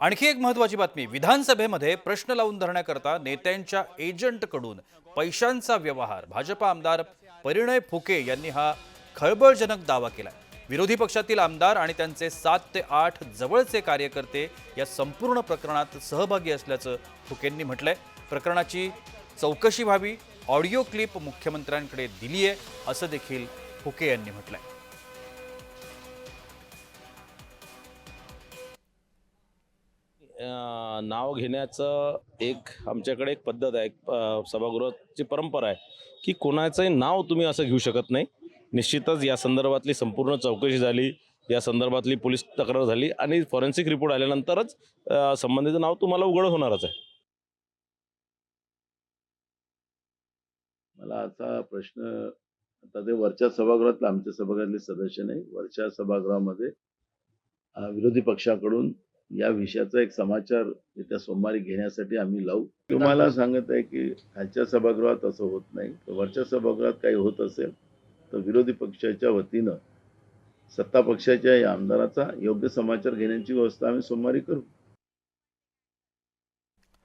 आणखी एक महत्वाची बातमी. विधानसभेमध्ये प्रश्न लावून धरण्याकरता नेत्यांच्या एजंटकडून पैशांचा व्यवहार. भाजपा आमदार परिणय फुके यांनी हा खळबळजनक दावा केला विरोधी पक्षातील आमदार आणि त्यांचे सात ते आठ जवळचे कार्यकर्ते या संपूर्ण प्रकरणात सहभागी असल्याचं फुकेंनी म्हटलंय. प्रकरणाची चौकशी व्हावी ऑडिओ क्लिप मुख्यमंत्र्यांकडे दिली आहे असं देखील फुके यांनी म्हटलंय. नाव घेण्याचं एक आमच्याकडे एक पद्धत आहे एक सभागृहाची परंपरा आहे की कोणाचंही नाव तुम्ही असं घेऊ शकत नाही. निश्चितच या संदर्भातली संपूर्ण चौकशी झाली या संदर्भातली पोलीस तक्रार झाली आणि फॉरेन्सिक रिपोर्ट आल्यानंतरच संबंधित नाव तुम्हाला उघड होणारच आहे. मला असा प्रश्न आता ते वरच्या सभागृहातले आमच्या सभागृहातले सदस्य नाही वरच्या सभागृहामध्ये विरोधी पक्षाकडून या विषयाचा एक समाचार येत्या सोमवारी घेण्यासाठी आम्ही लावू. तुम्हाला सांगत आहे की खालच्या सभागृहात असं होत नाही तर वरच्या सभागृहात काही होत असेल तर विरोधी पक्षाच्या वतीनं सत्ता पक्षाच्या या आमदाराचा योग्य समाचार घेण्याची व्यवस्था आम्ही सोमवारी करू.